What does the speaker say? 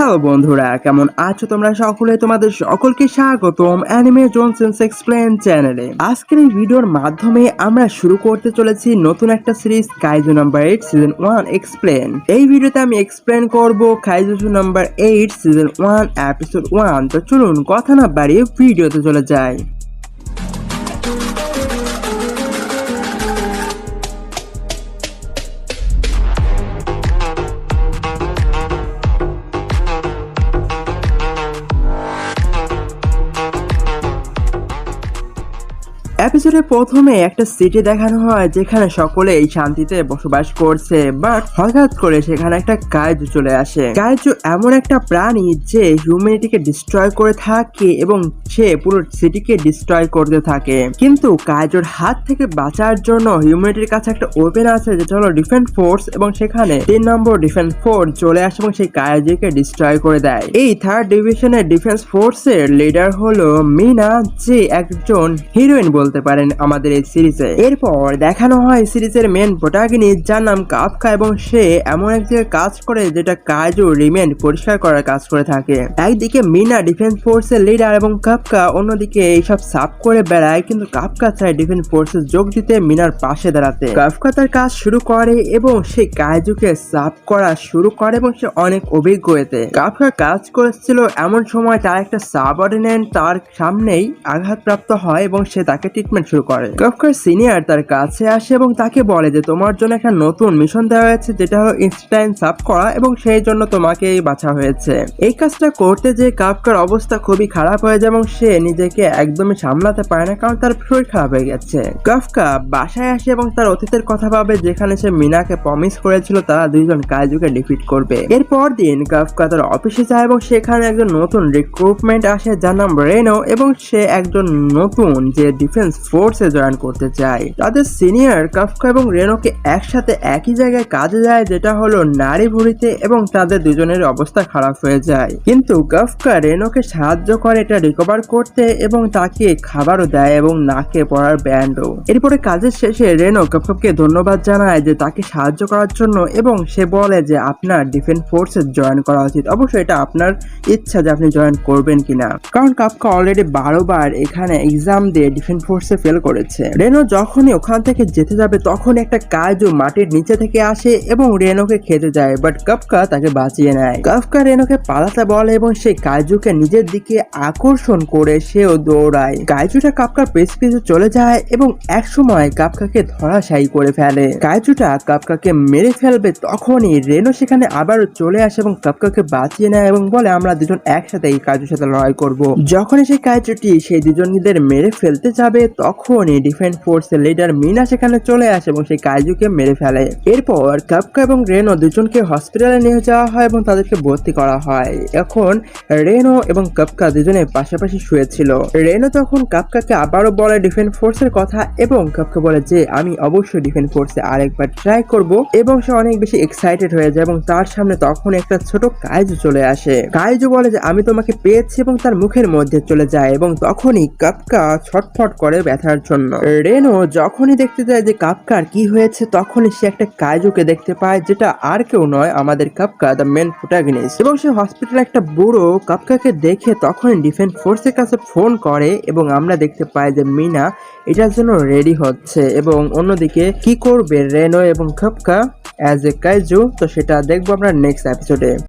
Hello বন্ধুরা, কেমন আছো তোমরা সকলে? তোমাদের সকলকে স্বাগতম অ্যানিমে জোনসেন্স এক্সপ্লেন চ্যানেলে আজকের এই ভিডিওর মাধ্যমে আমরা শুরু করতে চলেছি নতুন একটা series Kaiju number eight season one explain এই ভিডিওতে আমি এক্সপ্লেন করব Kaiju number eight season one episode one তো চলুন, কথা না বাড়িয়ে ভিডিওতে চলে যায় এপিসোডের প্রথমে একটা সিটি দেখানো হয় যেখানে সকলেই শান্তিতে বসবাস করছে বাট হঠাৎ করে সেখানে একটা কায়জু চলে আসে। কায়জু এমন একটা প্রাণী যে হিউম্যানিটিকে ডিস্ট্রয় করে থাকে এবং সে পুরো সিটিকে ডিস্ট্রয় করতে থাকে। কিন্তু কায়জুর হাত থেকে বাঁচার জন্য হিউম্যানিটির কাছে একটা ওপেন আছে যেটা হলো ডিফেন্স ফোর্স এবং সেখানে তিন নম্বর ডিফেন্স ফোর্স চলে আসে এবং সেই কায়জুকে ডিস্ট্রয় করে দেয়। এই থার্ড ডিভিশনের ডিফেন্স ফোর্সের লিডার হলো মিনা, যে একজন হিরোইন বলতে পারেন আমাদের এই সিরিজে। এরপর দেখানো হয় সিরিজের মেন প্রোটাগনিস্ট যার নাম কাফকা এবং সে এমন এক জায়গায় কাজ করে যেটা কাজও রিমেন্ট পরিষ্কার করার কাজ করে থাকে। একদিকে মিনা ডিফেন্স ফোর্সের লিডার এবং কাফকা অন্যদিকে এইসব সাফ করে বেড়ায়, কিন্তু কাফকা চায় ডিফেন্স ফোর্সে যোগ দিতে মিনার পাশে দাঁড়াতে। কাফকা তার কাজ শুরু করে এবং সে কাজুকে সাফ করা শুরু করে এবং সে অনেক অভিজ্ঞ এতে। কাফকা কাজ করেছিল এমন সময় তার একটা সাবঅর্ডিনেট তার সামনেই আঘাতপ্রাপ্ত হয় এবং সে তাকে ট্রিটমেন্ট শুরু করে। কাফকার সিনিয়র তার কাছে আসে এবং তাকে বলে যে, তোমার জন্য একটা নতুন মিশন দেওয়া হয়েছে, যেটা হলো ইনস্টাইন সাফ করা এবং সেই জন্য তোমাকে বাছা হয়েছে। এই কাজটা করতে যে কাফকার অবস্থা খুবই খারাপ হয়ে যায় এবং সে নিজেকে একদমই সামলাতে পারে না, কারণ তার শরীর খারাপ হয়ে গেছে। কাফকা বাসায় আসে এবং তার অতীতের কথা ভাবে, যেখানে সে মিনাকে প্রমিস করেছিল, তারা দুইজন কাজুকে ডিফিট করবে। এরপর দিন কাফকা তার অফিসে যায় এবং সেখানে একজন নতুন রিক্রুটমেন্ট আসে, যার নাম রেনো এবং সে একজন নতুন যে ডিফেন্স ফোর্সে জয়েন করতে চায় তাদের সিনিয়র কাফকা এবং রেনোকে একসাথে একই জায়গায় কাজে যায় যেটা হলো নারী ভুড়িতে এবং তাদের দুজনের অবস্থা খারাপ হয়ে যায়। কিন্তু কাফকা রেনোকে সাহায্য করে এটা রিকভার করতে এবং তাকে খাবারও দেয় এবং নাকে পড়ার ব্যান্ডও। এরপরে কাজের শেষে রেনো কাফকাকে ধন্যবাদ জানায় যে তাকে সাহায্য করার জন্য এবং সে বলে যে আপনার ডিফেন্স ফোর্সে জয়েন করা উচিত। অবশ্যই এটা আপনার ইচ্ছা যে আপনি জয়েন করবেন কিনা। কারণ কাফকা অলরেডি বারো বার এখানে এক্সাম দিয়ে ডিফেন্স ফোর্সে ফেল করেছে। রেনো যখনই ওখান থেকে যেতে যাবে তখন একটা কাজও মাটির নিচে থেকে আসে এবং রেনোকে খেতে যায় বাট কাফকা তাকে বাঁচিয়ে নেয়। কাফকা রেনোকে পালাতে বলে এবং সেই কাজুকে নিজের দিকে আকর্ষণ করে সেও দৌড়ায়। কাজুটা কাফকার পেছ পিছে চলে যায় এবং এক সময় কাফকাকে ধরাশায়ী করে ফেলে। কাজুটা কাফকাকে মেরে ফেলবে তখনই রেনো সেখানে আবারও চলে আসে এবং কাফকাকে বাঁচিয়ে নেয় এবং বলে, আমরা দুজন একসাথে এই কাজুর সাথে লড়াই করব। যখনই সেই কাজুটি সেই দুজনদের মেরে ফেলতে যাবে তখনই ডিফেন্স ফোর্সের লিডার মিনা সেখানে চলে আসে এবং সেই কাজুকে মেরে ফেলে। এরপর কাপকা এবং রেনো দুজনকে হসপিটালে নিয়ে যাওয়া হয় এবং তাদেরকে ভর্তি করা হয়। এখন রেনো এবং কাপকা দুজনে পাশাপাশি শুয়েছিল। রেনো তখন কাপকাকে আবারও বলে ডিফেন্স ফোর্সের কথা এবং কাপকা বলে যে, আমি অবশ্যই ডিফেন্স ফোর্সে আরেকবার ট্রাই করব। এবং সে অনেক বেশি এক্সাইটেড হয়ে যায় এবং তার সামনে তখন একটা ছোট কাইজু চলে আসে। কাইজু বলে যে, আমি তোমাকে পেয়েছি এবং তার মুখের মধ্যে চলে যায়। এবং তখনই কাপকা ছটফট করে ব্যথার জন্য। রেনো যখনই দেখতে যায় যে কাপকার কি হয়েছে, তখনই সে একটা কাইজুকে দেখতে পায়, যেটা আর কেউ নয়, আমাদের কাপকা দ্য মেন প্রোটাগনিস্ট এবং সে হসপিটালে একটা বুড়ো কাপকাকে দেখে তখনই ডিফেন্স ফোর্সের কাছে ফোন করে এবং আমরা দেখতে পাই যে মিনা এটার জন্য রেডি হচ্ছে এবং অন্যদিকে কি করবে রেনো এবং কাপকা অ্যাজ এ কাইজু তো সেটা দেখব আমরা নেক্সট এপিসোডে